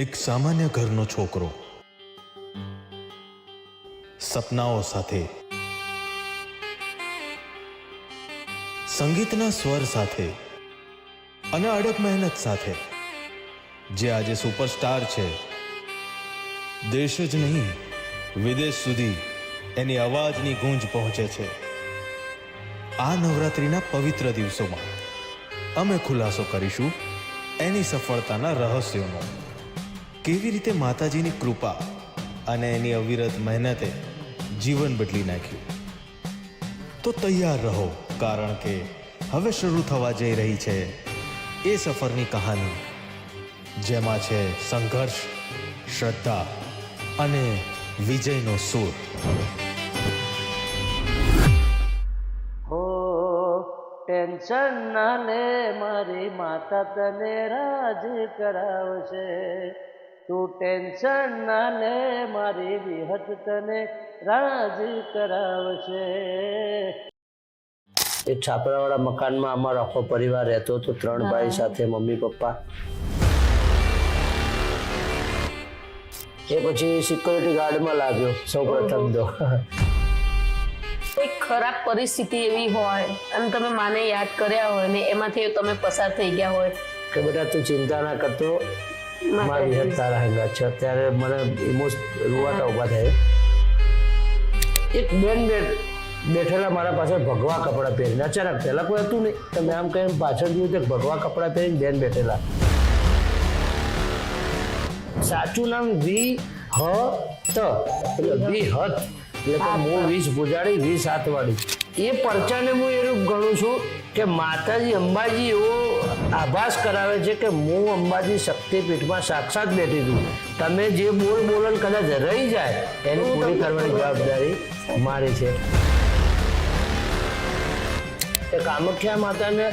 એક સામાન્ય ઘરનો છોકરો. સપનાઓ સાથે. સંગીતના સ્વર સાથે. અને અડગ મહેનત સાથે. જે આજે સુપરસ્ટાર છે. દેશ જ નહીં, વિદેશ સુધી એની અવાજની ગૂંજ પહોંચે છે. આ નવરાત્રિના પવિત્ર દિવસોમાં અમે ખુલાસો કરીશું એની સફળતાના રહસ્યોનો. કેવી રીતે માતાજીની કૃપા અને એની અવિરત મહેનતે જીવન બદલી નાખ્યું? તો તૈયાર રહો, કારણ કે હવે શરૂ થવા જઈ રહી છે એ સફરની કહાની, જેમાં છે સંઘર્ષ, શ્રદ્ધા અને વિજયનો સૂર. ટેન્શન ના લે, મારી માતા તને રાજી કરાવશે. તું ટેન્શન ના લે મારી વિહત તને રાજી કરાવશે. એ છાપરાવાળા મકાનમાં અમારો આખો પરિવાર રહેતો હતો ત્રણ ભાઈ સાથે મમ્મી પપ્પા. એ પછી સિક્યોરિટી ગાર્ડમાં લાગ્યો સૌ પ્રથમ તો. એક ખરાબ પરિસ્થિતિ એવી હોય અને તમે માને યાદ કર્યા હોય ને એમાંથી તમે પસાર થઈ ગયા હોય. કે બેટા તું ચિંતા ના કરતો. મારી હેત તારા છે. અત્યારે મને ઇમોશ રૂવાટા ઊભા થાય. એક બેન બેઠ બેઠેલા મારા પાસે ભગવા કપડાં પહેરીને. અચાનક પહેલા કોઈ હતું નહીં. તમે આમ કહીને પાછળ જોયું તો ભગવા કપડાં પહેરીને બેન બેઠેલા. સાચું નામ વી હ ત એટલે વી હત એટલે મૂળ વીસ ભુજાડી વીસ હાથવાળી. એ પરચાને હું એવું ગણું છું. કે માતાજી અંબાજી એવો આભાસ કરાવે છે કે હું અંબાજી શક્તિપીઠમાં સાક્ષાત બેઠી છું. તમે જે બોલ બોલન કદાચ રહી જાય એની પૂરી કરવાની જવાબદારી મારી છે. એ કામાખ્યા માતાને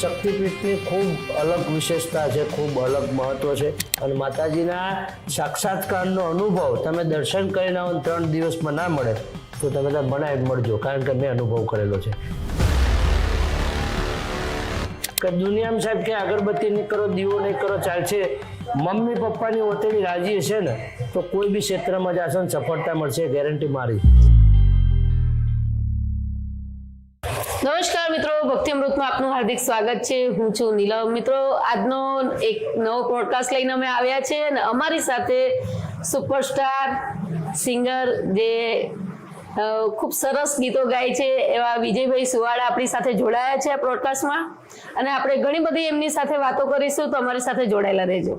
શક્તિપીઠની ખૂબ અલગ વિશેષતા છે ખૂબ અલગ મહત્વ છે. અને માતાજીના સાક્ષાત્કારનો અનુભવ તમે દર્શન કરીને આવો ત્રણ દિવસમાં ના મળે તો તમે બનાવી મળજો કારણ કે મેં અનુભવ કરેલો છે. કે દુનિયામાં સાહેબ કે અગરબત્તી નહીં કરો, દીવો નહીં કરો ચાલશે મમ્મી પપ્પાની ઓતેલી રાજી હશે ને, તો કોઈ બી ક્ષેત્રમાં જશો ને સફળતા મળશે ગેરંટી મારી. નમસ્કાર મિત્રો ભક્તિ અમૃતમાં આપનું હાર્દિક સ્વાગત છે. હું છું નીલમ. મિત્રો, આજનો એક નવો પોડકાસ્ટ લઈને અમે આવ્યા છે અને અમારી સાથે સુપરસ્ટાર સિંગર જે ખૂબ સરસ ગીતો ગાય છે એવા વિજયભાઈ સુવાળા આપણી સાથે જોડાયા છે આ પોડકાસ્ટમાં અને આપણે ઘણી બધી એમની સાથે વાતો કરીશું તો અમારી સાથે જોડાયેલા રહેજો.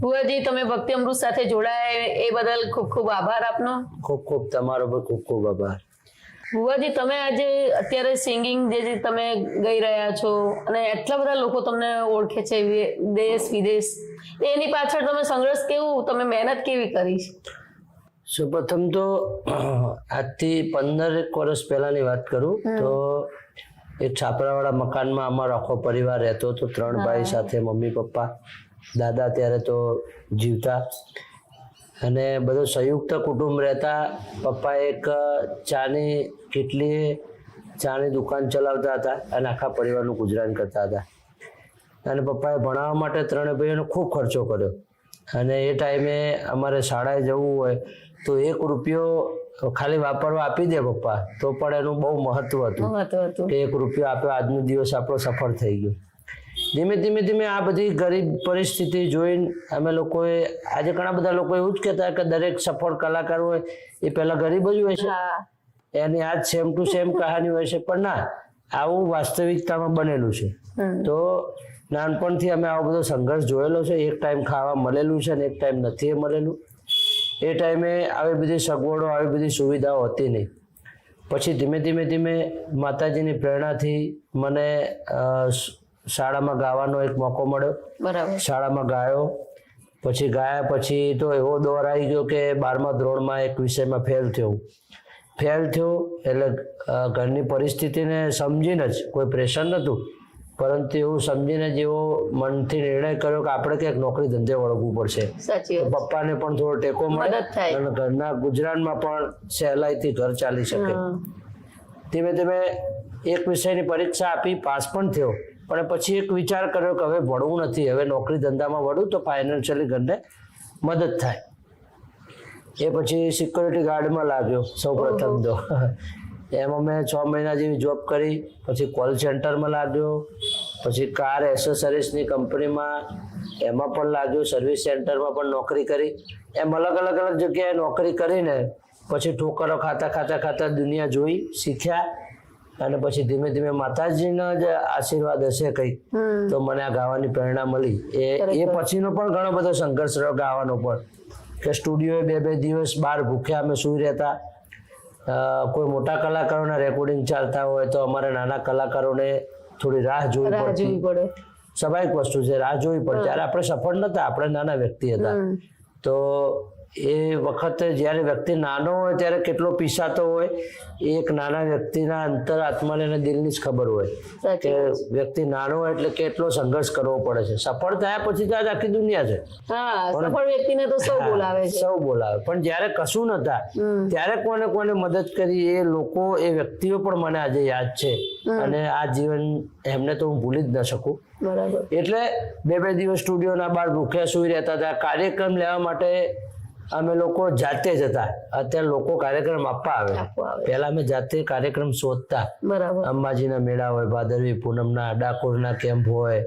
ભુવાજી તમે ભક્તિ અમૃત સાથે જોડાયા એ બદલ ખૂબ ખૂબ આભાર આપનો. ખૂબ ખૂબ તમારો પણ ખૂબ ખૂબ આભાર. ભુવાજી તમે આજે અત્યારે સિંગિંગ જે જે તમે ગઈ રહ્યા છો અને એટલા બધા લોકો તમને ઓળખે છે દેશ વિદેશ એની પાછળ તમે સંઘર્ષ કેવું તમે મહેનત કેવી કરી? સૌપ્રથમ તો આજથી પંદર એક વર્ષ પહેલાની વાત કરું તો એક છાપરાવાળા મકાનમાં અમારો આખો પરિવાર રહેતો હતો ત્રણ ભાઈ સાથે મમ્મી પપ્પા દાદા ત્યારે તો જીવતા. અને બધું સંયુક્ત કુટુંબ રહેતા. પપ્પા એક ચાની કેટલી ચાની દુકાન ચલાવતા હતા અને આખા પરિવારનું ગુજરાન કરતા હતા. અને પપ્પાએ ભણાવવા માટે ત્રણે ભાઈઓનો ખૂબ ખર્ચો કર્યો. અને એ ટાઈમે અમારે શાળાએ જવું હોય તો એક રૂપિયો ખાલી વાપરવા આપી દે પપ્પા તો પણ એનું બહુ મહત્વ હતું. કે એક રૂપિયો આપ્યો આજનો દિવસ આપણો સફળ થઈ ગયો. ધીમે ધીમે ધીમે આ બધી ગરીબ પરિસ્થિતિ જોઈને અમે લોકોએ આજે ઘણા બધા લોકો એવું જ કહેતા કે દરેક સફળ કલાકાર હોય એ પહેલા ગરીબ જ હોય છે. એની આજ સેમ ટુ સેમ કહાની હોય છે પણ ના આવું વાસ્તવિકતામાં બનેલું છે. તો નાનપણથી અમે આવો બધો સંઘર્ષ જોયેલો છે એક ટાઈમ ખાવા મળેલું છે ને એક ટાઈમ નથી એ મળેલું. એ ટાઈમે આવી બધી સગવડો આવી બધી સુવિધાઓ હતી નહીં. પછી ધીમે ધીમે ધીમે માતાજીની પ્રેરણાથી મને શાળામાં ગાવાનો એક મોકો મળ્યો. બરાબર. શાળામાં ગાયો. પછી ગાયા પછી તો એવો દોર આવી ગયો કે બારમા ધોરણમાં એક વિષયમાં ફેલ થયો ફેલ થયો એટલે ઘરની પરિસ્થિતિને સમજીને જ કોઈ પ્રેશર નહોતું. પરંતુ એવું સમજીને જેવો મનથી નિર્ણય કર્યો કે આપણે ક્યાંક નોકરી ધંધે વળગવું પડશે. પપ્પાને પણ થોડો ટેકો મળે અને ઘરના ગુજરાનમાં પણ સહેલાઈથી ઘર ચાલી શકે. ધીમે ધીમે એક વિષયની પરીક્ષા આપી પાસ પણ થયો. પણ પછી એક વિચાર કર્યો કે હવે ભણવું નથી. હવે નોકરી ધંધામાં વળું તો ફાઇનાન્શિયલી ઘરને મદદ થાય. એ પછી સિક્યોરિટી ગાર્ડમાં લાગ્યો સૌ પ્રથમ તો. એમાં મેં છ મહિના જેવી જોબ કરી પછી કોલ સેન્ટરમાં લાગ્યો પછી કાર એસેસરીઝની કંપનીમાં એમાં પણ લાગ્યો સર્વિસ સેન્ટરમાં પણ નોકરી કરી. એમ અલગ અલગ અલગ જગ્યાએ નોકરી કરીને પછી ઠોકરો ખાતા ખાતા ખાતા દુનિયા જોઈ શીખ્યા અને પછી ધીમે ધીમે માતાજીનો જ આશીર્વાદ હશે કંઈક તો મને આ ગાવાની પ્રેરણા મળી. એ એ પછીનો પણ ઘણો બધો સંઘર્ષ રહ્યો ગાવાનો પણ કે સ્ટુડિયોએ બે બે દિવસ બહાર ભૂખ્યા અમે સૂઈ રહેતા કોઈ મોટા કલાકારોના રેકોર્ડિંગ ચાલતા હોય તો અમારે નાના કલાકારોને થોડી રાહ જોવી પડે. સ્વાભાવિક વસ્તુ છે રાહ જોવી પડે. ત્યારે આપણે સફળ નતા આપણે નાના વ્યક્તિ હતા. તો એ વખતે જ્યારે વ્યક્તિ નાનો હોય ત્યારે કેટલો પીસાતો હોય એ એક નાના વ્યક્તિના અંતર આત્માને અને દિલની જ ખબર હોય. કે વ્યક્તિ નાનો હોય એટલે કેટલો સંઘર્ષ કરવો પડે છે. સફળ થયા પછી તો આજ આખી દુનિયા છે. સફળ વ્યક્તિને તો સૌ બોલાવે છે. સૌ બોલાવે. પણ જ્યારે કશું નતા ત્યારે કોને કોને મદદ કરી એ લોકો એ વ્યક્તિઓ પણ મને આજે યાદ છે. અને આ જીવન એમને તો હું ભૂલી જ ન શકું. બરાબર. એટલે બે બે દિવસ સ્ટુડિયોના બહાર ભૂખ્યા સુઈ રહેતા હતા. કાર્યક્રમ લેવા માટે અમે લોકો જાતે જ હતા. અત્યારે લોકો કાર્યક્રમ આપવા આવે. પહેલા અમે જાતે કાર્યક્રમ શોધતા. બરાબર. અંબાજીના મેળા હોય ભાદરવી પૂનમના ડાકોરના કેમ્પ હોય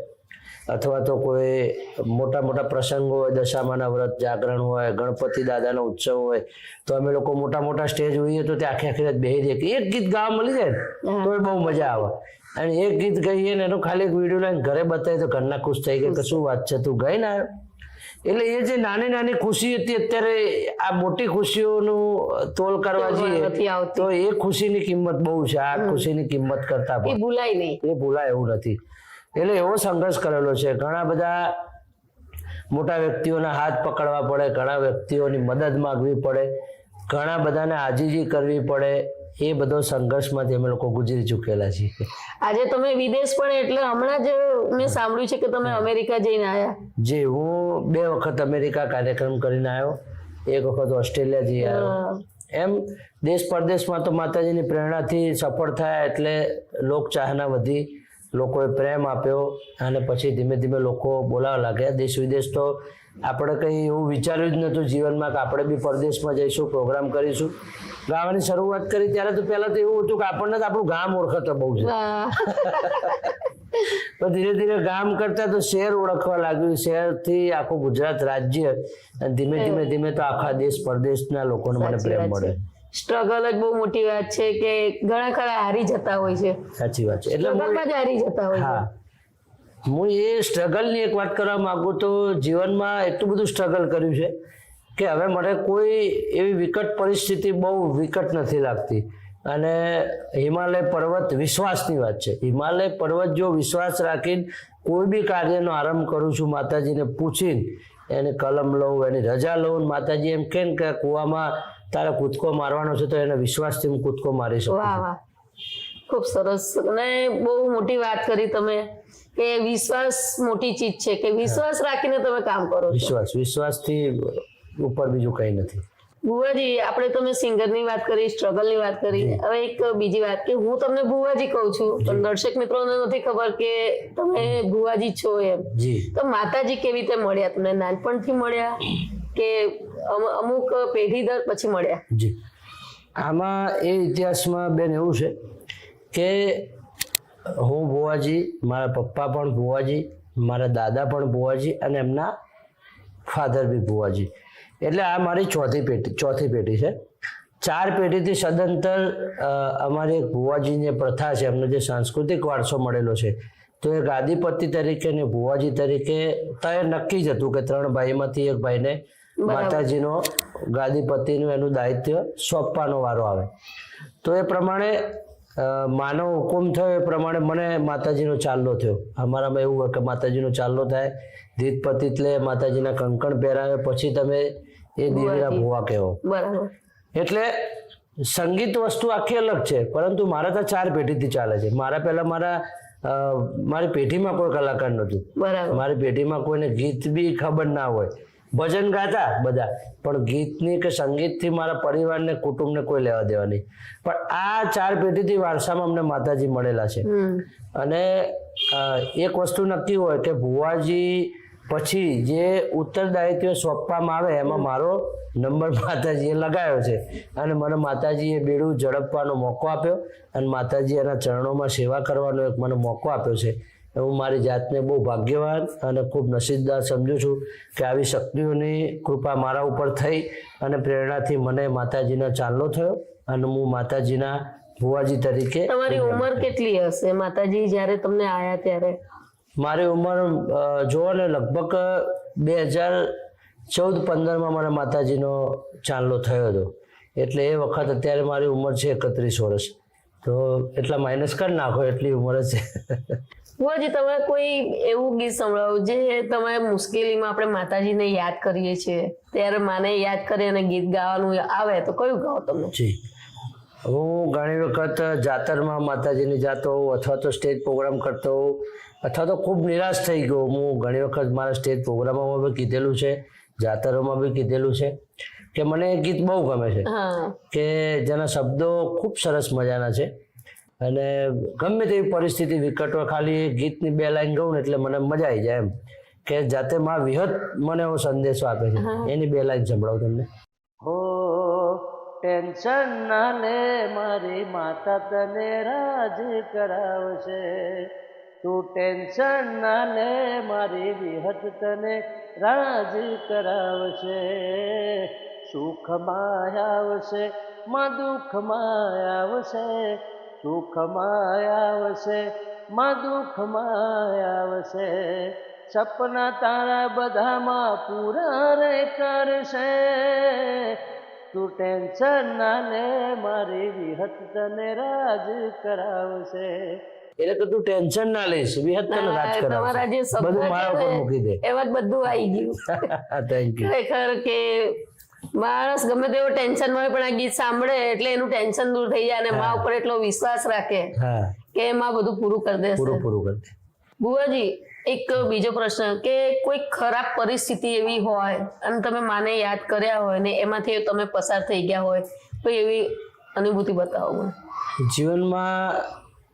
અથવા તો કોઈ મોટા મોટા પ્રસંગો હોય દશામાના વ્રત જાગરણ હોય ગણપતિ દાદાનો ઉત્સવ હોય તો અમે લોકો મોટા મોટા સ્ટેજ હોઈએ તો ત્યાં આખી આખી રાત બેસી કે એક ગીત ગાવા મળી જાય ને તો બહુ મજા આવે. અને એક ગીત ગઈએ ને એનો ખાલી એક વીડિયો લઈને ઘરે બતાવીએ તો ઘરના ખુશ થઈ ગયા કે શું વાત છે તું ગઈ ને આવ્યો? એટલે એ જે નાની નાની ખુશી હતી અત્યારે આ મોટી ખુશીઓનું તોલ કરવા જઈએ તો એ ખુશીની કિંમત બહુ છે. આ ખુશીની કિંમત કરતા એ ભૂલાય નહીં. એ ભૂલાય એવું નથી. એટલે એવો સંઘર્ષ કરેલો છે. ઘણા બધા મોટા વ્યક્તિઓના હાથ પકડવા પડે ઘણા વ્યક્તિઓની મદદ માગવી પડે ઘણા બધાને આજીજી કરવી પડે. એ બધો સંઘર્ષમાંથી અમે લોકો ગુજરી ચૂકેલા છીએ. આજે તમે વિદેશ પણ એટલે હમણાં જ મેં સાંભળ્યું છે કે તમે અમેરિકા જઈને આવ્યા જે હું બે વખત અમેરિકા કાર્યક્રમ કરીને આવ્યો. એક વખત ઓસ્ટ્રેલિયા જઈ આવ્યો. એમ દેશ પરદેશમાં તો માતાજીની પ્રેરણાથી સફળ થયા એટલે લોક ચાહના વધી લોકોએ પ્રેમ આપ્યો અને પછી ધીમે ધીમે લોકો બોલાવા લાગ્યા. દેશ વિદેશ તો આપણે કંઈ એવું વિચાર્યું જ નહોતું જીવનમાં કે આપણે બી પરદેશમાં જઈશું પ્રોગ્રામ કરીશું. ગાવાની શરૂઆત કરી ત્યારે તો પહેલાં તો એવું હતું કે આપણને તો આપણું ગામ ઓળખતો બહુ છે. પણ ધીરે ધીરે ગામ કરતા તો શહેર ઓળખવા લાગ્યું. શહેરથી આખું ગુજરાત રાજ્ય અને ધીમે ધીમે ધીમે તો આખા દેશ પરદેશના લોકોને મને પ્રેમ મળે. સ્ટ્રગલ જ બહુ મોટી વાત છે કે ઘણા ખરા હારી જતા હોય છે. સાચી વાત છે. એટલે હારી જતા હોય છે. હા એ સ્ટ્રગલની એક વાત કરવા માગું તો જીવનમાં એટલું બધું સ્ટ્રગલ કર્યું છે કે હવે મને કોઈ એવી વિકટ પરિસ્થિતિ બહુ વિકટ નથી લાગતી. અને હિમાલય પર્વત વિશ્વાસની વાત છે. હિમાલય પર્વત જો વિશ્વાસ રાખીને કોઈ બી કાર્યનો આરંભ કરું છું માતાજીને પૂછીને એને કલમ લઉં એની રજા લઉં માતાજી એમ કે કૂવામાં તારે કૂદકો મારવાનો છે તો એને વિશ્વાસથી હું કૂદકો મારી શકું ખૂબ સરસ. અને બહુ મોટી વાત કરી તમે કે વિશ્વાસ મોટી ચીજ છે કે વિશ્વાસ રાખીને તમે કામ કરો વિશ્વાસ વિશ્વાસથી ઉપર બીજું કંઈ નથી. ભુવાજી આપણે તમે સિંગરની વાત કરી સ્ટ્રગલની વાત કરી. હવે એક બીજી વાત કે હું તમને ભુવાજી કહું છું પણ દર્શક મિત્રોને નથી ખબર કે તમે ભુવાજી છો એમ. તો માતાજી કેવી રીતે મળ્યા તમને? નાનપણથી મળ્યા કે અમુક પેઢી દર પછી મળ્યા? જી. આમાં એ ઇતિહાસમાં બેન એવું છે કે હું ભુવાજી મારા પપ્પા પણ ભુવાજી મારા દાદા પણ ભુવાજી અને એમના ફાધર બી ભુવાજી. એટલે આ મારી ચોથી પેઢી ચોથી પેઢી છે. ચાર પેઢીથી સદંતર અમારી એક ભુવાજીની પ્રથા છે એમનો જે સાંસ્કૃતિક વારસો મળેલો છે તો એ ગાદીપતિ તરીકે ને ભુવાજી તરીકે તય નક્કી જ હતું કે ત્રણ ભાઈમાંથી એક ભાઈને માતાજીનો ગાદીપતિનું એનું દાયિત્વ સોંપવાનો વારો આવે. તો એ પ્રમાણે માનો હુકુમ થયો એ પ્રમાણે મને માતાજીનો ચાલ્લો થયો. અમારામાં એવું હોય કે માતાજીનો ચાલ્લો થાય દીદપતિ એટલે માતાજીના કંકણ પહેરાવે પછી તમે એ દેવીના ભૂવા કહેવો. બરાબર. એટલે સંગીત વસ્તુ આખી અલગ છે પરંતુ મારા તો ચાર પેઢીથી ચાલે છે. મારા પહેલા મારા મારી પેઢીમાં કોઈ કલાકાર નહોતું. બરાબર. મારી પેઢીમાં કોઈને ગીત બી ખબર ના હોય. ભજન ગાતા બધા. પણ ગીતની કે સંગીતથી મારા પરિવારને કુટુંબને કોઈ લેવા દેવા નહીં. પણ આ ચાર પેઢીથી વારસામાં અમને માતાજી મળેલા છે. અને એક વસ્તુ નક્કી હોય કે ભુવાજી પછી જે ઉત્તરદાયિત્વ સોંપવામાં આવે એમાં મારો નંબર માતાજીએ લગાવ્યો છે. અને મને માતાજીએ બેડું ઝડપવાનો મોકો આપ્યો. અને માતાજી એના ચરણોમાં સેવા કરવાનો એક મને મોકો આપ્યો છે. હું મારી જાતને બહુ ભાગ્યવાન અને ખૂબ નસીબદાર સમજુ છું કે આવી શક્તિઓની કૃપા મારા ઉપર થઈ અને પ્રેરણાથી મને માતાજીનો ચાલનો થયો અને હું માતાજીના ભુવાજી તરીકે તમારી ઉંમર કેટલી હશે? માતાજી જ્યારે તમને આયા ત્યારે? મારી ઉંમર જુઓ ને લગભગ બે હજાર ચૌદ પંદરમાં મારા માતાજીનો ચાંદલો થયો હતો. એટલે એ વખત અત્યારે મારી ઉંમર છે એકત્રીસ વર્ષ. તો એટલા માઇનસ કરી નાખો એટલી ઉંમર જ છે. બુઆજી તમે કોઈ એવું ગીત સંભળાવો જે તમે મુશ્કેલીમાં આપણે માતાજીને યાદ કરીએ છીએ? ત્યારે માને યાદ કરી અને ગીત ગાવાનું આવે તો કયું ગાઓ તમે? જી. હું ઘણી વખત જાતરમાં માતાજીની જાતો હોઉં અથવા તો સ્ટેજ પ્રોગ્રામ કરતો હોઉં અથવા તો ખૂબ નિરાશ થઈ ગયો હું ઘણી વખત મારા સ્ટેજ પ્રોગ્રામોમાં બી કીધેલું છે જાતરોમાં બી કીધેલું છે કે મને ગીત બહુ ગમે છે. હા. કે જેના શબ્દો ખૂબ સરસ મજાના છે. અને ગમે તેવી પરિસ્થિતિ વિકટો ખાલી ગીતની બે લાઈન ગઉં ને એટલે મને મજા આવી જાય એમ. કે જાતે માં વિહત મને એવો સંદેશો આપે છે. એની બે લાઈન સંભળાવું તમને. હો ટેન્શન ના લે મારી માતા તને રાજી કરાવશે. તું ટેન્શન ના લે મારી વિહત તને રાજી કરાવશે. સુખમાં આવશે માં દુઃખમાં આવશે. સુખમાં આવશે માં દુઃખમાં આવશે. સપના તારા બધામાં પૂરા રે કરશે. તું ટેન્શન ના લે મારી વિહત તને રાજ કરાવશે. એટલે તો તું ટેન્શન ના લઈશ વિહત તને રાજ તમારા જે શબ્દ બધું મારા ઉપર મૂકી દે. એવા બધું આવી ગયું. થેન્ક યુ ખરેખર કે માણસ ગમે તેવો ટેન્શન હોય પણ આ ગીત સાંભળે એટલે એનું ટેન્શન દૂર થઈ જાય અને મા ઉપર એટલો વિશ્વાસ રાખે કે એમાં બધું પૂરું કરી દેશે. પૂરું પૂરું કરી દે. બુવાજી એક બીજો પ્રશ્ન કે કોઈ ખરાબ પરિસ્થિતિ એવી હોય અને તમે માને યાદ કર્યા હોય ને એમાંથી તમે પસાર થઈ ગયા હોય તો એવી અનુભૂતિ બતાવો મને. જીવનમાં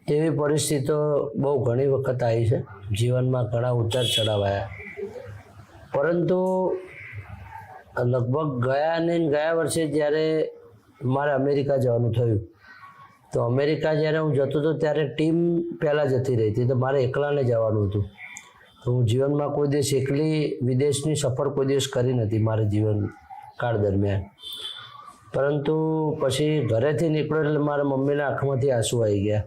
એવી પરિસ્થિતિઓ બહુ ઘણી વખત આવી છે. જીવનમાં ઘણા ઉતાર ચઢાવ આવ્યા પરંતુ લગભગ ગયા ને ગયા વર્ષે જ્યારે મારે અમેરિકા જવાનું થયું. તો અમેરિકા જ્યારે હું જતો હતો ત્યારે ટીમ પહેલાં જતી રહી હતી તો મારે એકલાને જવાનું હતું. તો હું જીવનમાં કોઈ દિવસ એકલી વિદેશની સફર કોઈ દિવસ કરી નથી મારા જીવન કાળ દરમિયાન. પરંતુ પછી ઘરેથી નીકળ્યો એટલે મારા મમ્મીના આંખમાંથી આંસુ આવી ગયા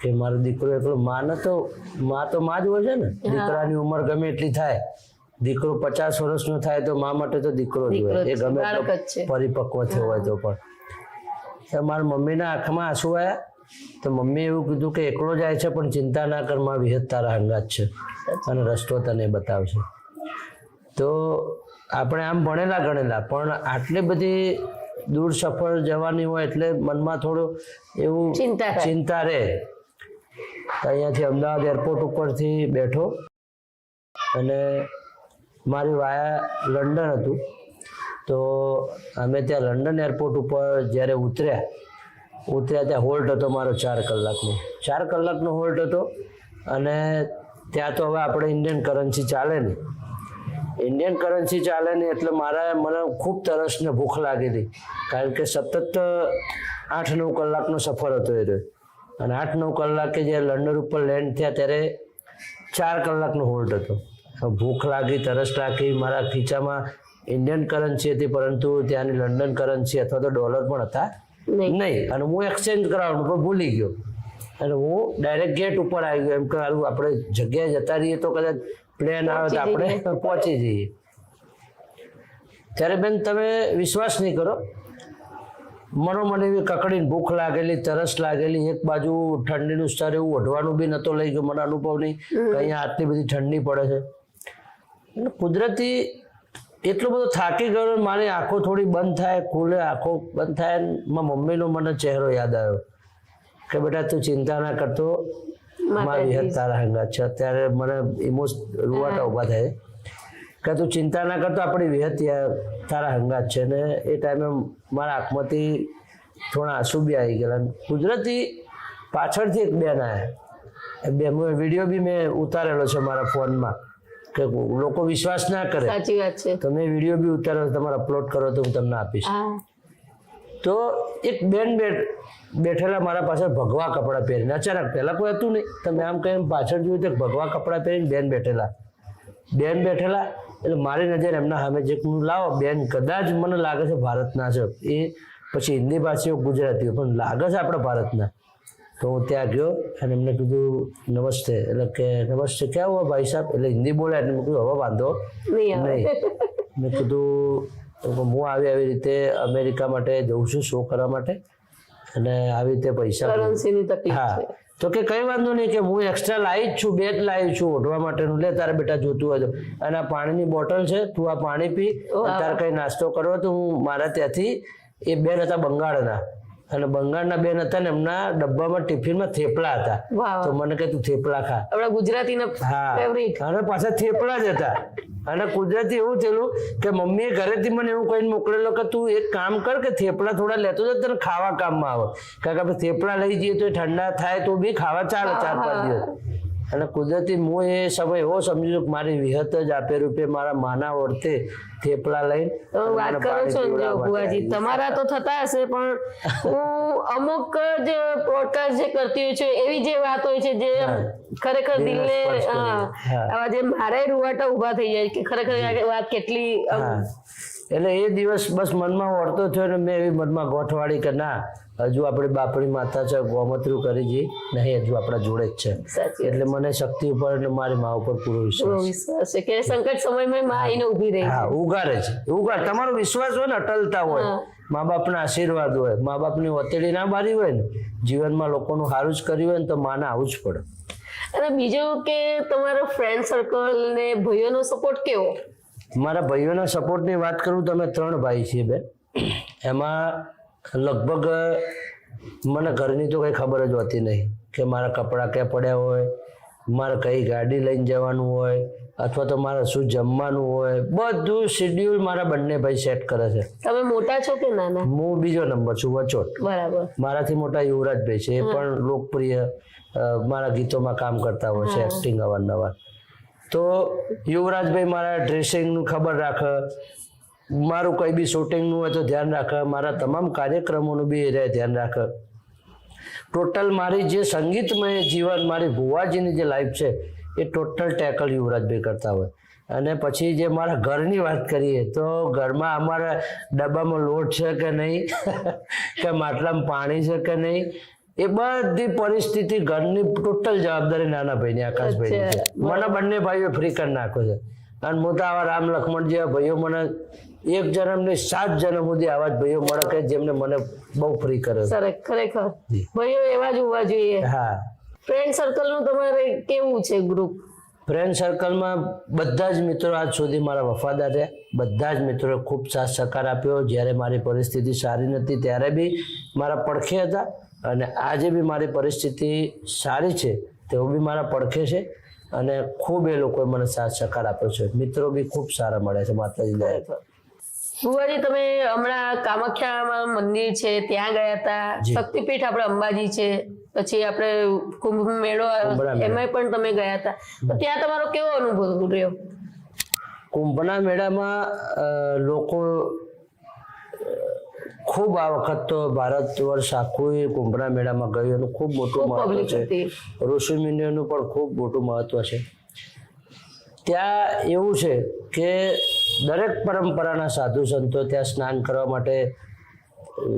કે મારો દીકરો એકલો માં તો માં તો માં જ હોય છે ને. દીકરાની ઉંમર ગમે એટલી થાય. દીકરો પચાસ વર્ષનો થાય તો મા માટે તો દીકરો જ હોય. એ ગમે. પરિપક્વ થયો હોય તો પણ. મારા મમ્મીના આંખમાં આંસુ આવ્યા. તો મમ્મી એવું કીધું કે એકલો જાય છે પણ ચિંતા ના કરમાં વિહત તારા હંગાત છે. અને રસ્તો તને બતાવશે. તો આપણે આમ ભણેલા ગણેલા પણ આટલી બધી દૂર સફર જવાની હોય એટલે મનમાં થોડું એવું ચિંતા ચિંતા રહે. અહીંયાથી અમદાવાદ એરપોર્ટ ઉપરથી બેઠો. અને મારી વાયા લંડન હતું. તો અમે ત્યાં લંડન એરપોર્ટ ઉપર જ્યારે ઉતર્યા ઉતર્યા ત્યાં હોલ્ટ હતો મારો ચાર કલાકનો. ચાર કલાકનો હોલ્ટ હતો અને ત્યાં તો હવે આપણે ઇન્ડિયન કરન્સી ચાલે ને. ઇન્ડિયન કરન્સી ચાલે ને એટલે મારા મને ખૂબ તરસ ને ભૂખ લાગી હતી. કારણ કે સતત આઠ નવ કલાકનો સફર હતો એ રહ્યો. અને આઠ નવ કલાકે જ્યારે લંડન ઉપર લેન્ડ થયા ત્યારે ચાર કલાકનો હોલ્ટ હતો. ભૂખ લાગી તરસ લાગી મારા ખીચામાં ઇન્ડિયન કરન્સી હતી પરંતુ ત્યાંની લંડન કરન્સી અથવા તો ડોલર પણ હતા નહીં. અને હું એક્સચેન્જ કરાવવાનું પણ ભૂલી ગયો. અને હું ડાયરેક્ટ ગેટ ઉપર આવી ગયો. એમ કે આપણે જગ્યાએ જતા રહીએ તો કદાચ પ્લેન આવે તો આપણે પહોંચી જઈએ. ત્યારે બેન તમે વિશ્વાસ નહીં કરો. મનોમન એવી કકડીને ભૂખ લાગેલી તરસ લાગેલી એક બાજુ ઠંડીનું સ્તર એવું ઓઢવાનું બી નતો લઈ ગયો. મને અનુભવ નહીં કે અહીંયા આટલી બધી ઠંડી પડે છે. એટલે કુદરતી એટલો બધો થાકી ગયો મારી આંખો થોડી બંધ થાય ખુલે આંખો બંધ થાય મારા મમ્મીનો મને ચહેરો યાદ આવ્યો કે બેટા તું ચિંતા ના કરતો મારી વિહત તારા હંગાત છે. અત્યારે મને ઇમોશ રૂવાટા ઊભા થાય કે તું ચિંતા ના કરતો આપણી વિહત તારા હંગાત છે ને એ ટાઈમે મારા આંખમાંથી થોડા આંસુ બી આવી ગયેલા કુદરતી પાછળથી એક બેન આવ્યા બે વીડિયો બી મેં ઉતારેલો છે મારા ફોનમાં. કે લોકો વિશ્વાસ ના કરે સાચી વાત છે. તમે વીડિયો બી ઉતારો તમારે અપલોડ કરો તો હું તમને આપીશ. તો એક બેન બેઠ બેઠેલા મારા પાસે ભગવા કપડાં પહેરીને અચાનક પહેલાં કોઈ હતું નહીં. તમે આમ કહીને પાછળ જોયું તો ભગવા કપડાં પહેરીને બેન બેઠેલા. બેન બેઠેલા એટલે મારી નજર એમના સામે જે હું લાવો બેન કદાચ મને લાગે છે ભારતના છે. એ પછી હિન્દી ભાષીઓ ગુજરાતીઓ પણ લાગે છે આપણા ભારતના? તો હું ત્યાં ગયો અને એમને કીધું નમસ્તે. એટલે કે નમસ્તે ક્યાં હુઆ ભાઈ સાહેબ? એટલે હિન્દી બોલ્યા એટલે મેં કીધું હવે વાંધો નહીં મેં કીધું હું આવી આવી રીતે અમેરિકા માટે જઉં છું શો કરવા માટે અને આવી રીતે પૈસા હા. તો કે કઈ વાંધો નહીં કે હું એક્સ્ટ્રા લાવી જ છું બે જ લાવી છું ઓઢવા માટેનું. લે તારે બેટા જોતું હોય તો. અને આ પાણીની બોટલ છે તું આ પાણી પી તારે કઈ નાસ્તો કરવો તો હું મારા ત્યાંથી એ બેન હતા બંગાળના. અને બંગાળના બેન હતા ને એમના ડબ્બામાં ટિફિનમાં થેપલા હતા. તો મને કે તું થેપલા ખા. આપણા ગુજરાતીના ફેવરિટ અને પાછા થેપલા જ હતા. અને કુદરતી એવું થયેલું કે મમ્મીએ ઘરેથી મને એવું કહીને મોકલેલો કે તું એક કામ કર કે થેપલા થોડા લેતો જ તને ખાવા કામમાં આવે. કારણ કે આપણે થેપલા લઈ જઈએ તો એ ઠંડા થાય તો બી ખાવા ચાલે ચાર પાંચ દિવસ. અને કુદરતી હું એ સમય એવો સમજી કે મારી વિહત જ આપે રૂપે મારા માના વર્તે થેપલા લઈને. વાત કરો છો ભુવાજી તમારા તો થતા હશે પણ હું અમુક જ પોડકાસ્ટ જે કરતી હોય છે એવી જે વાત હોય છે જે ખરેખર દિલને. આવા જે મારે રૂવાટા ઊભા થઈ જાય કે ખરેખર વાત કેટલી એટલે એ દિવસ બસ મનમાં વળતો થયો ને મેં એવી મનમાં ગોઠવાડી કે ના હજુ આપણે બાપડી માતા છે ગોમતરું કરી જઈ નહીં હજુ આપણા જોડે જ છે. એટલે મને શક્તિ ઉપર અને મારી મા ઉપર પૂરો વિશ્વાસ. છે કે સંકટ સમયમાં મા આવીને ઊભી રહી હા ઉગારે છે. ઉગાર તમારો વિશ્વાસ હોય ને અટલતા હોય. મા બાપના આશીર્વાદ હોય. મા બાપની વતેડી ના બારી હોય ને જીવનમાં લોકોનું સારું જ કર્યું હોય ને તો માને આવું જ પડે. અને બીજું કે તમારો ફ્રેન્ડ સર્કલ ને ભાઈઓનો સપોર્ટ કેવો? મારા ભાઈઓના સપોર્ટની વાત કરું તો અમે ત્રણ ભાઈ છીએ બેન. એમાં લગભગ મને ઘરની તો કંઈ ખબર જ હોતી નહીં કે મારા કપડાં ક્યાં પડ્યા હોય મારે કઈ ગાડી લઈને જવાનું હોય અથવા તો મારે શું જમવાનું હોય બધું શેડ્યુલ મારા બંને ભાઈ સેટ કરે છે. તમે મોટા છો કે નાના? હું બીજો નંબર છું વચોટ. બરાબર. મારાથી મોટા યુવરાજભાઈ છે એ પણ લોકપ્રિય મારા ગીતોમાં કામ કરતા હોય છે એક્ટિંગ અવારનવાર. તો યુવરાજભાઈ મારા ડ્રેસિંગનું ખબર રાખે મારું કંઈ બી શૂટિંગનું હોય તો ધ્યાન રાખે મારા તમામ કાર્યક્રમોનું બી એ ધ્યાન રાખે. ટોટલ મારી જે સંગીતમય જીવન મારી ભુવાજીની જે લાઈફ છે એ ટોટલ ટેકલ યુવરાજભાઈ કરતા હોય. અને પછી જે મારા ઘરની વાત કરીએ તો ઘરમાં અમારા ડબ્બામાં લોટ છે કે નહીં? કે માટલામાં પાણી છે કે નહીં? એ બધી પરિસ્થિતિ ઘરની ટોટલ જવાબદારી નાના ભાઈની આકાશભાઈ મને બંને ભાઈઓ ફ્રી કરી નાખ્યો છે. અને મોટા આવા રામ લક્ષ્મણ જેવા ભાઈઓ મને એક જન્મની સાત જન્મ સુધી આવા જ ભાઈઓ મળે કે જેમને મને બહુ ફ્રી કરે છે. ખરેખર. ભાઈઓ એવા જ હોવા જોઈએ. હા. ફ્રેન્ડ સર્કલનું તમારે કેવું છે ગ્રુપ ફ્રેન્ડ સર્કલમાં બધા જ મિત્રો આજ સુધી મારા વફાદાર રહ્યા. બધા જ મિત્રોએ ખૂબ સાથ સહકાર આપ્યો. જ્યારે મારી પરિસ્થિતિ સારી નથી ત્યારે બી મારા પડખે હતા. અને આજે બી મારી પરિસ્થિતિ સારી છે. તેઓ બી મારા પડખે છે અને ખૂબ એ લોકોએ મને સાથ સહકાર આપ્યો છે. મિત્રો બી ખૂબ સારા મળ્યા છે માતાજી દયા ભુવાજી તમે હમણાં કામાખ્યામાં મંદિર છે ત્યાં ગયા હતા. શક્તિપીઠ આપણે અંબાજી છે પછી આપણે કુંભ મેળો એમાં પણ તમે ગયા હતા. તો ત્યાં તમારો કેવો અનુભવ રહ્યો? કુંભના મેળામાં લોકો ખૂબ આ વખત તો ભારત વર્ષ આખું કુંભના મેળામાં ગયું એનું ખૂબ મોટું મહત્વ છે. ઋષિમુનિઓનું પણ ખૂબ મોટું મહત્વ છે. ત્યાં એવું છે કે દરેક પરંપરાના સાધુ સંતો ત્યાં સ્નાન કરવા માટે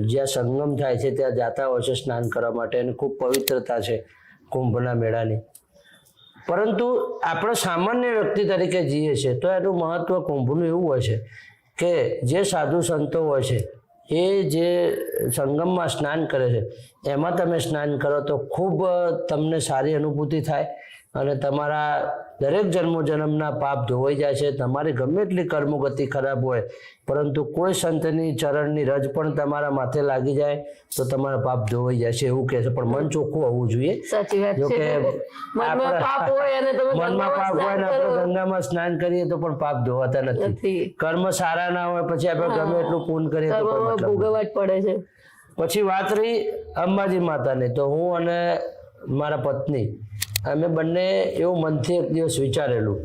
જ્યાં સંગમ થાય છે ત્યાં જાતા હોય છે સ્નાન કરવા માટે અને ખૂબ પવિત્રતા છે કુંભના મેળાની. પરંતુ આપણે સામાન્ય વ્યક્તિ તરીકે જીએ છીએ તો એનું મહત્વ કુંભનું એવું હોય છે કે જે સાધુ સંતો હોય છે એ જે સંગમમાં સ્નાન કરે છે, એમાં તમે સ્નાન કરો તો ખૂબ તમને સારી અનુભૂતિ થાય. અને તમારા દરેક જન્મો જન્મના પાપ ધોવાઈ જાય છે. તમારી ગમે એટલી કર્મગતિ ખરાબ હોય પરંતુ કોઈ સંતની ચરણની રજ પણ તમારા માથે લાગી જાય તો તમારા પાપ ધોવાઈ જાય છે એવું કહે છે. પણ મન ચોખ્ખું હોવું જોઈએ. જો કે મનમાં પાપ હોય અને આપણે ગંગામાં સ્નાન કરીએ તો પણ પાપ ધોવાતા નથી. કર્મ સારા ના હોય પછી આપણે ગમે એટલું પૂન કરીએ તો. ભોગવવા જ પડે છે. પછી વાત રહી અંબાજી માતાની. તો હું અને મારા પત્ની અમે બંને એવું મનથી એક દિવસ વિચારેલું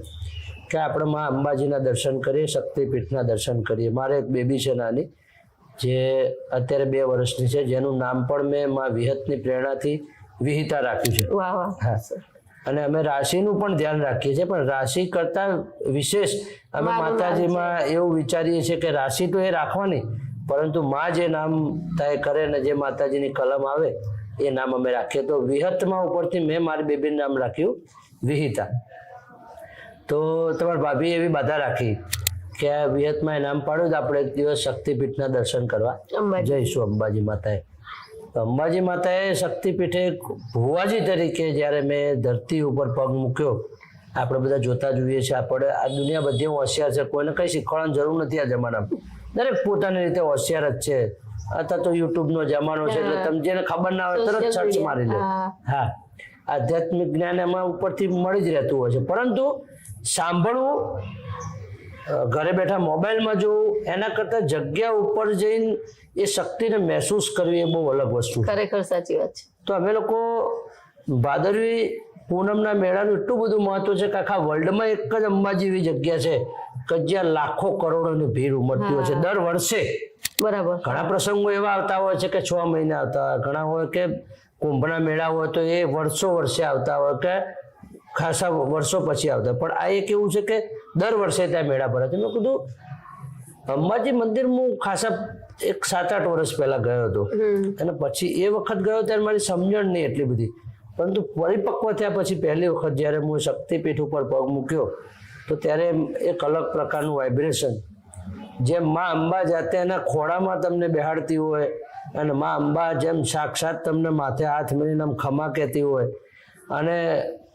કે આપણે માં અંબાજીના દર્શન કરીએ શક્તિપીઠના દર્શન કરીએ. મારે એક બેબી છે નાની જે અત્યારે બે વર્ષની છે જેનું નામ પણ મેં માં વિહતની પ્રેરણાથી વિહિતા રાખ્યું છે. હા. અને અમે રાશિનું પણ ધ્યાન રાખીએ છીએ પણ રાશિ કરતા વિશેષ અમે માતાજીમાં એવું વિચારીએ છીએ કે રાશિ તો એ રાખવાની પરંતુ માં જે નામ તય કરે ને જે માતાજીની કલમ આવે એ નામ અમે રાખીએ. તો વિહતમાં ઉપરથી મેં મારી બેબીનું નામ રાખ્યું વિહિતા. તો તમારા ભાભી એવી બાધા રાખી કે આ વિહતમાં એ નામ પાડ્યું તો આપણે એક દિવસ શક્તિપીઠના દર્શન કરવા. જઈશું અંબાજી માતાએ. તો અંબાજી માતાએ શક્તિપીઠે ભુવાજી તરીકે જ્યારે મેં ધરતી ઉપર પગ મૂક્યો આપણે બધા જોતા જોઈએ છીએ આપણે આ દુનિયા બધી હોશિયાર છે કોઈને કંઈ શીખવાડવાની જરૂર નથી આ જમાનામાં. દરેક પોતાની રીતે હોશિયાર જ છે. અત્યારે તો યુટ્યુબનો જમાનો છે એટલે તમે જેને ખબર ના હોય તરત સર્ચ મારી લે. હા. આધ્યાત્મિક જ્ઞાન એમાં ઉપરથી મળી જ રહેતું હોય છે. પરંતુ સાંભળવું ઘરે બેઠા મોબાઈલમાં જોવું એના કરતા જગ્યા ઉપર જઈને એ શક્તિને મહેસૂસ કરવી એ બહુ અલગ વસ્તુ ખરેખર સાચી વાત છે. તો અમે લોકો ભાદરવી પૂનમના મેળાનું એટલું બધું મહત્વ છે કે આખા વર્લ્ડમાં એક જ અંબાજી એવી જગ્યા છે કે જ્યાં લાખો કરોડોની ભીડ ઉમટતી હોય છે. દર વર્ષે બરાબર. ઘણા પ્રસંગો એવા આવતા હોય છે કે છ મહિના આવતા હોય ઘણા હોય કે કુંભના મેળા હોય તો એ વર્ષો વર્ષે આવતા હોય કે ખાસા વર્ષો પછી આવતા. પણ આ એક એવું છે કે દર વર્ષે ત્યાં મેળા ભરાય છે. મેં કીધું અંબાજી મંદિર હું ખાસા એક સાત આઠ વર્ષ પહેલા ગયો હતો. અને પછી એ વખત ગયો ત્યારે મારી સમજણ નહીં એટલી બધી. પરંતુ પરિપક્વ થયા પછી પહેલી વખત જ્યારે હું શક્તિપીઠ ઉપર પગ મૂક્યો તો ત્યારે એક અલગ પ્રકારનું વાઇબ્રેશન જેમ માં અંબા જાતે એના ખોળામાં તમને બેહાડતી હોય અને માં અંબા જેમ સાક્ષાત તમને માથે હાથ મળીને આમ ખમા કહેતી હોય અને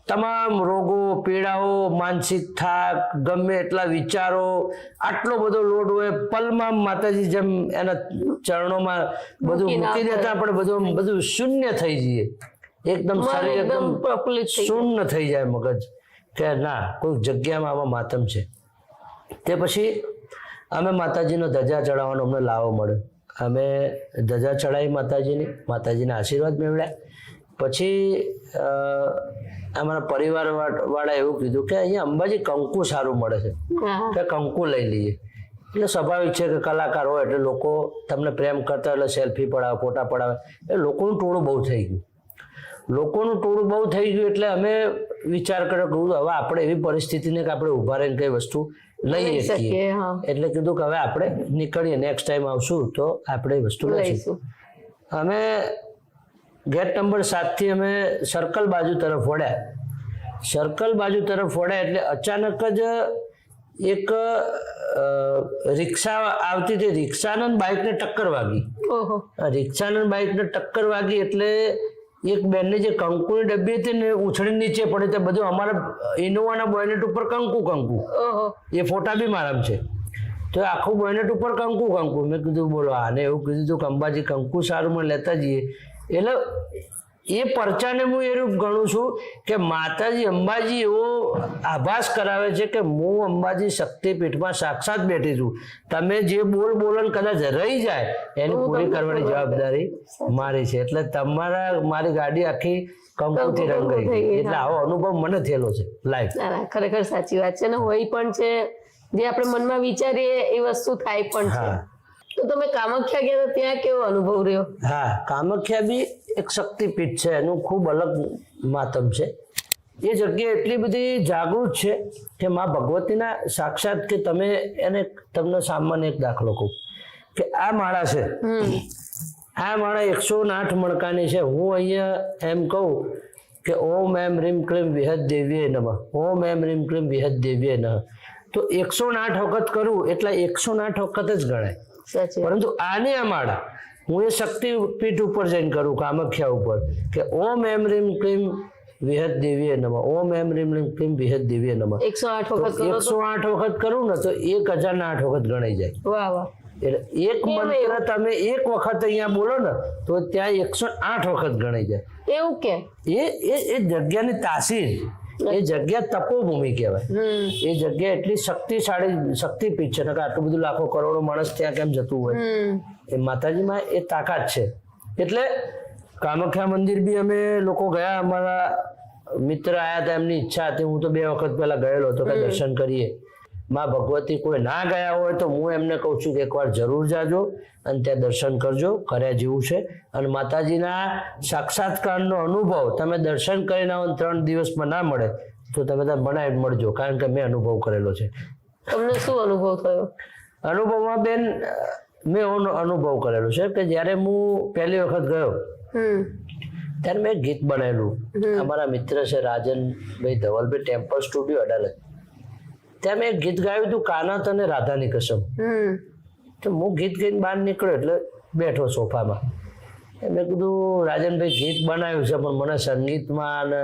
તમામ રોગો પીડાઓ માનસિક થાક ગમે એટલા વિચારો આટલો બધો લોડ હોય પલમાં માતાજી જેમ એના ચરણોમાં બધું મૂકી. દેતા પણ બધું બધું શૂન્ય થઈ જઈએ એકદમ સારી શરીર એકદમ. શૂન્ય થઈ જાય મગજ કે ના કોઈક જગ્યામાં આમાં માતમ છે તે પછી અમે માતાજીનો ધજા ચડાવવાનો અમને લાવો મળ્યો. અમે ધજા ચડાવી માતાજીની માતાજીના આશીર્વાદ મેળવ્યા. પછી અમારા પરિવાર વાળા એવું કીધું કે અહીંયા અંબાજી કંકુ સારું મળે છે. કે કંકુ લઈ લઈએ. એટલે સ્વાભાવિક છે કે કલાકાર હોય એટલે લોકો તમને પ્રેમ કરતા એટલે સેલ્ફી પડાવે ફોટા પડાવે. એ લોકોનું ટોળું બહુ થઈ ગયું. લોકોનું ટોળું બહુ થઈ ગયું એટલે અમે વિચાર કર્યો કે હવે આપણે એવી પરિસ્થિતિને કે આપણે ઊભા રહીને કઈ વસ્તુ લઈ શકીએ. એટલે કીધું કે હવે આપણે નીકળીએ નેક્સ્ટ ટાઈમ આવશું તો આપણે એ વસ્તુ લઈશું. અમે ગેટ નંબર સાતથી અમે સર્કલ બાજુ તરફ વળ્યા. સર્કલ બાજુ તરફ વળ્યા એટલે અચાનક જ એક રિક્ષા આવતી હતી. રિક્ષાનંદ બાઇકને ટક્કર વાગી. ઓહો. આ રિક્ષાને અને બાઇકને ટક્કર વાગી એટલે એક બેનને જે કંકુની ડબ્બી હતી ને ઉછળી નીચે પડી તે બધું અમારા ઇનોવાના બોયનેટ ઉપર કંકુ કંકુ. એ ફોટા બી મારા છે. તો આખું બોયનેટ ઉપર કંકુ કંકુ. મેં કીધું બોલો આને એવું કીધું તું કે અંબાજી કંકુ સારું મને લેતા જઈએ. એટલે એ પરચાને હું એ રૂપ ગણું છું કે માતાજી અંબાજી એવો આભાસ કરાવે છે કે હું અંબાજી શક્તિપીઠમાં સાક્ષાત બેઠી છું. તમે જે બોલ બોલન કદાચ રહી જાય એની પૂરી કરવાની જવાબદારી મારી છે. એટલે તમારા મારી ગાડી આખી કંકુથી કંકુ રંગાઈ ગઈ. એટલે આવો અનુભવ મને થયેલો છે લાઈફ ખરેખર સાચી વાત છે. ને હોય પણ છે જે આપણે મનમાં વિચારીએ એ વસ્તુ થાય પણ છે. તો તમે કામાખ્યા ગયા ત્યાં કેવો અનુભવ રહ્યો? હા કામાખ્યા બી એક શક્તિપીઠ છે એનું ખૂબ અલગ માતમ છે. એ જગ્યા એટલી બધી જાગૃત છે કે માં ભગવતીના સાક્ષાત કે તમે એને તમને સામાન્ય એક દાખલો કહું. કે આ માળા છે. આ માળા એકસો આઠ મણકાની છે. હું અહીંયા એમ કહું કે ઓમ એમ રીમ ક્લીમ વિહદ દેવીએ નમઃ. ઓમ એમ રીમ ક્લીમ વિહદ દેવીએ ન તો એકસો આઠ વખત કરું એટલે એકસો આઠ વખત જ ગણાય. પરંતુ આને આ માળા હું એ શક્તિપીઠ ઉપર જઈને કરું કામાખ્યા ઉપર કે ઓમ એમ રીમ ક્લીમ વિહદ દેવીએ નમઃ ઓમ એમ રીમ રીમ ક્લીમ વિહદ દેવીએ નમઃ. એકસો આઠ વખત એકસો આઠ વખત કરું ને તો એક હજાર ના આઠ વખત ગણાઈ જાય. વાહ વાહ. એટલે એક મંત્ર તમે એક વખત અહીંયા બોલો ને તો ત્યાં એકસો આઠ વખત ગણાઈ જાય. એવું કે? એ એ એ જગ્યાની તાસીર. એ જગ્યા તપોભૂમિ કહેવાય. એ જગ્યા એટલી શક્તિશાળી શક્તિપીઠ છે. કે આટલું બધું લાખો કરોડો માણસ ત્યાં કેમ જતું હોય? એ માતાજીમાં એ તાકાત છે. એટલે કામાખ્યા મંદિર બી અમે લોકો ગયા. અમારા મિત્ર આયા હતા. એમની ઈચ્છા હતી. હું તો બે વખત પહેલા ગયેલો હતો કે દર્શન કરીએ. માં ભગવતી કોઈ ના ગયા હોય તો હું એમને કહું છું કે એકવાર જરૂર જાજો અને ત્યાં દર્શન કરજો કર્યા જેવું છે. અને માતાજીના સાક્ષાત્કારનો અનુભવ તમે દર્શન કરીને આવો ત્રણ દિવસમાં ના મળે તો તમે ત્યાં બનાવી મળજો કારણ કે મેં અનુભવ કરેલો છે. તમને શું અનુભવ થયો? અનુભવમાં બેન મેં એવો અનુભવ કરેલો છે કે જ્યારે હું પહેલી વખત ગયો હમ. ત્યારે મેં ગીત બનાવેલું. અમારા મિત્ર છે રાજનભાઈ ધવલભાઈ ટેમ્પલ સ્ટુડિયો અડાલત ત્યાં મેં ગીત ગાયું હતું કાનાત અને રાધાની કસમ. તો હું ગીત ગઈને બહાર નીકળ્યો એટલે બેઠો સોફામાં. મેં કીધું રાજનભાઈ ગીત બનાવ્યું છે પણ મને સંગીતમાં ને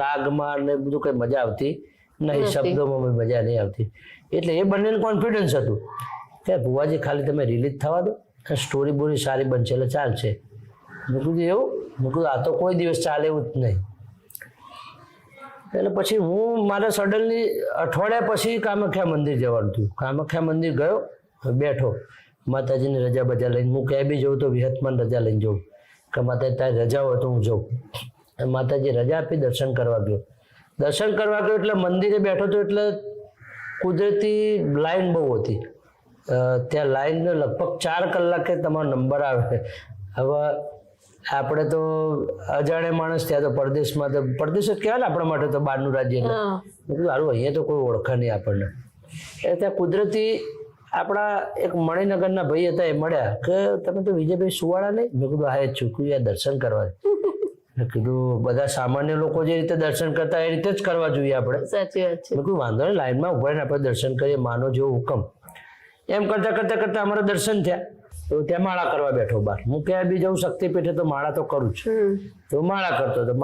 રાગમાં ને બધું કંઈ મજા આવતી નહીં શબ્દોમાં મજા નહીં આવતી. એટલે એ બંનેને કોન્ફિડન્સ હતું. કે ભુવાજી ખાલી તમે રિલીઝ થવા દો. સ્ટોરી બોરી સારી બનશે એટલે ચાલશે. મેં કીધું એવું? મેં કીધું આ તો કોઈ દિવસ ચાલે એવું જ નહીં. એટલે પછી હું મારે સડનલી અઠવાડિયા પછી કામાખ્યા મંદિર જવાનું થયું. કામાખ્યા મંદિર ગયો બેઠો. માતાજીની રજા બજા લઈને હું ક્યાંય બી જઉં તો વિહતમાન રજા લઈને જઉં. કે માતાજી તારી રજા હોય તો હું જઉં. માતાજી રજા આપી દર્શન કરવા ગયો. દર્શન કરવા ગયો એટલે મંદિરે બેઠો તો એટલે કુદરતી લાઈન બહુ હતી. ત્યાં લાઈન લગભગ ચાર કલાકે તમારો નંબર આવે. હવે આપણે તો અજાણે માણસ ત્યાં તો પરદેશમાં તો પરદેશ જ કહેવાય ને આપણા માટે તો બહારનું રાજ્ય હા. મેં અહીંયા તો કોઈ ઓળખા નહીં આપણને. એટલે ત્યાં કુદરતી આપણા એક મણિનગરના ભાઈ હતા એ મળ્યા કે તમે તો વિજયભાઈ સુવાળા નહીં? મેં કીધું હા એ ચૂક્યું યાર દર્શન કરવા. કીધું બધા સામાન્ય લોકો જે રીતે દર્શન કરતા એ રીતે જ કરવા જોઈએ આપણે. સાચી વાત છે. મેં કીધું વાંધો નહીં લાઈનમાં ઊભા આપણે દર્શન કરીએ માનો જેવો હુકમ. એમ કરતા કરતા કરતા અમારા દર્શન થયા. તો ત્યાં માળા કરવા બેઠો બાર. હું ક્યાંય બી જઉં શક્તિપીઠે તો માળા તો કરું જ. તો માળા કરતો હતો